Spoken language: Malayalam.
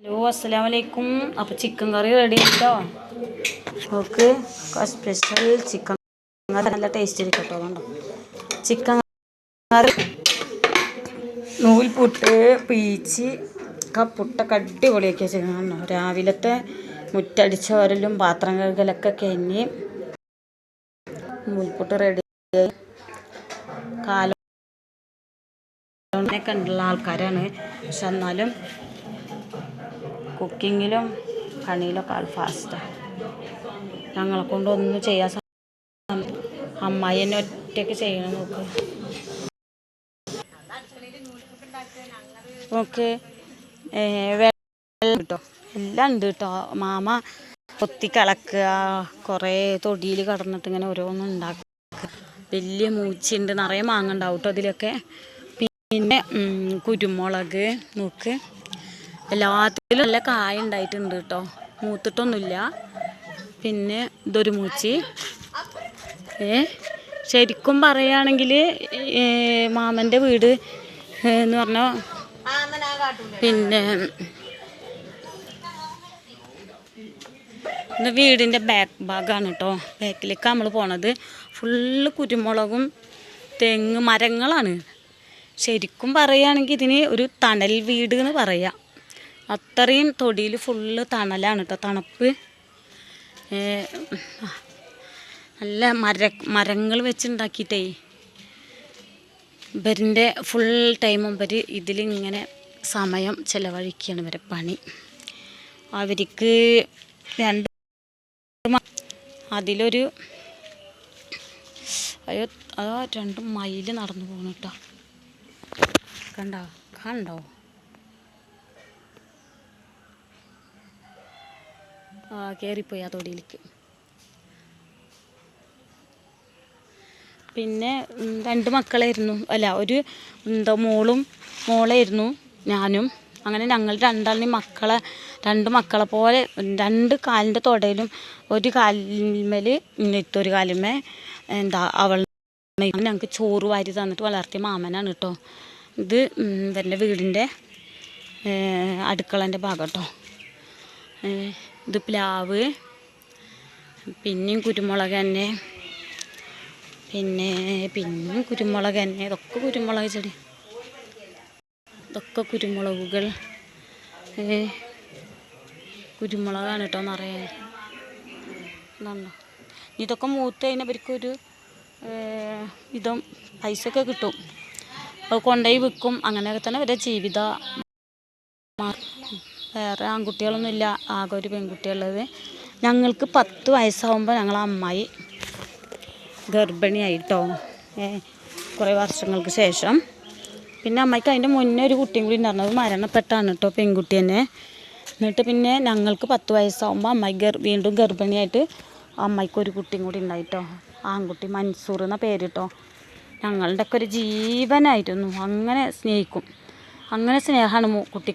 ഹലോ അസ്സാം വലൈക്കും അപ്പോൾ ചിക്കൻ കറി റെഡി ആയിട്ടോ നമുക്ക് സ്പെഷ്യൽ ചിക്കൻ നല്ല ടേസ്റ്റ് ആയിരിക്കട്ടോ കേട്ടോ കണ്ടോ? ചിക്കൻ കറി നൂൽപുട്ട് പീച്ച് പുട്ടൊക്കെ അടിപൊളിയാക്കി കണ്ടോ? രാവിലത്തെ മുറ്റടിച്ചോരലും പാത്രം കഴുകലൊക്കെ കഴിഞ്ഞ് നൂൽപുട്ട് റെഡി കാലം ഒക്കെ ആൾക്കാരാണ്. പക്ഷെ എന്നാലും കുക്കിങ്ങിലും പണിയിലൊക്കെ ആൾ ഫാസ്റ്റാണ് ഞങ്ങളെ കൊണ്ടൊന്നും ചെയ്യാൻ അമ്മായി എന്നെ ഒറ്റയ്ക്ക് ചെയ്യണം നോക്ക്. നോക്ക് വെള്ളം എല്ലാം ഉണ്ട് കേട്ടോ. മാമ കൊത്തി കളക്കുക കുറേ തൊടിയിൽ കടന്നിട്ട് ഇങ്ങനെ ഓരോന്നും ഉണ്ടാക്കുക. വലിയ മൂച്ചുണ്ട് നിറയെ മാങ്ങ ഉണ്ടാവും കേട്ടോ അതിലൊക്കെ. പിന്നെ കുരുമുളക് നോക്ക്. എല്ലാത്തിലും നല്ല കായ ഉണ്ടായിട്ടുണ്ട് കേട്ടോ. മൂത്തിട്ടൊന്നുമില്ല. പിന്നെ ഇതൊരു മൂച്ചി. ഏ ശരിക്കും പറയുകയാണെങ്കിൽ മാമന്റെ വീട് എന്ന് പറഞ്ഞാൽ പിന്നെ വീടിന്റെ ബാക്ക് ഭാഗമാണ് കേട്ടോ. ബാക്കിലേക്ക് നമ്മൾ പോണത്. ഫുള്ള് കുരുമുളകും തെങ്ങ് മരങ്ങളാണ്. ശരിക്കും പറയുകയാണെങ്കിൽ ഇതിന് ഒരു തണൽ വീട് എന്ന് പറയാം. അത്രയും തൊടിയിൽ ഫുള്ള് തണലാണ് കേട്ടോ തണുപ്പ്. നല്ല മര മരങ്ങൾ വെച്ചുണ്ടാക്കിയിട്ടേ. ഇവരിന്റെ ഫുൾ ടൈം ഇവർ ഇതിലിങ്ങനെ സമയം ചിലവഴിക്കുകയാണ് ഇവരെ പണി. അവർക്ക് രണ്ട് അതിലൊരു അയ്യോ അതോ രണ്ട് മൈൽ നടന്നു പോകണം കേട്ടോ കണ്ടോ? കണ്ടോ? കയറിപ്പോയി ആ തൊടിയിലേക്ക്. പിന്നെ രണ്ട് മക്കളായിരുന്നു. അല്ല ഒരു എന്താ മോളും മോളായിരുന്നു ഞാനും. അങ്ങനെ ഞങ്ങൾ രണ്ടാളിനെയും മക്കളെ രണ്ട് മക്കളെ പോലെ രണ്ട് കാലിന്റെ തൊടയിലും ഒരു കാലിന്മേൽ ഒരു കാലിന്മേ എന്താ അവൾ ഞങ്ങൾക്ക് ചോറ് വാരി തന്നിട്ട് വളർത്തിയ മാമനാണ് കേട്ടോ ഇത് എന്റെ വീടിന്റെ അടുക്കളന്റെ ഭാഗം കേട്ടോ ഇത് പ്ലാവ് പിന്നെയും കുരുമുളക് തന്നെ. പിന്നെ പിന്നെയും കുരുമുളക് തന്നെ. ഇതൊക്കെ കുരുമുളക് ചെടി. ഇതൊക്കെ കുരുമുളകുകൾ. കുരുമുളകാണ് കേട്ടോ നിറയെ. ഇതുണ്ടോ ഇതൊക്കെ മൂത്ത് കഴിഞ്ഞാൽ അവർക്കൊരു ഇതും പൈസ ഒക്കെ കിട്ടും. അത് കൊണ്ടുപോയി വിൽക്കും. അങ്ങനെയൊക്കെ തന്നെ അവരുടെ ജീവിത വേറെ ആൺകുട്ടികളൊന്നും ഇല്ല ആകെ ഒരു പെൺകുട്ടിയുള്ളത് ഞങ്ങൾക്ക് പത്ത് വയസ്സാകുമ്പോൾ ഞങ്ങളെ അമ്മായി ഗർഭിണിയായിട്ടോ. കുറേ വർഷങ്ങൾക്ക് ശേഷം. പിന്നെ അമ്മയ്ക്ക് അതിന്റെ മുന്നേ ഒരു കുട്ടിയും കൂടി ഉണ്ടായിരുന്നു. മരണപ്പെട്ടാണ് കേട്ടോ പെൺകുട്ടി തന്നെ. എന്നിട്ട് പിന്നെ ഞങ്ങൾക്ക് പത്ത് വയസ്സാകുമ്പോൾ അമ്മായി ഗർ വീണ്ടും ഗർഭിണിയായിട്ട് അമ്മയ്ക്ക് ഒരു കുട്ടിയും കൂടി ഉണ്ടായിട്ടോ. ആൺകുട്ടി മൻസൂർ എന്ന പേര് കേട്ടോ ഞങ്ങളുടെയൊക്കെ ഒരു ജീവനായിരുന്നു. അങ്ങനെ സ്നേഹിക്കും. അങ്ങനെ സ്നേഹമാണ് കുട്ടി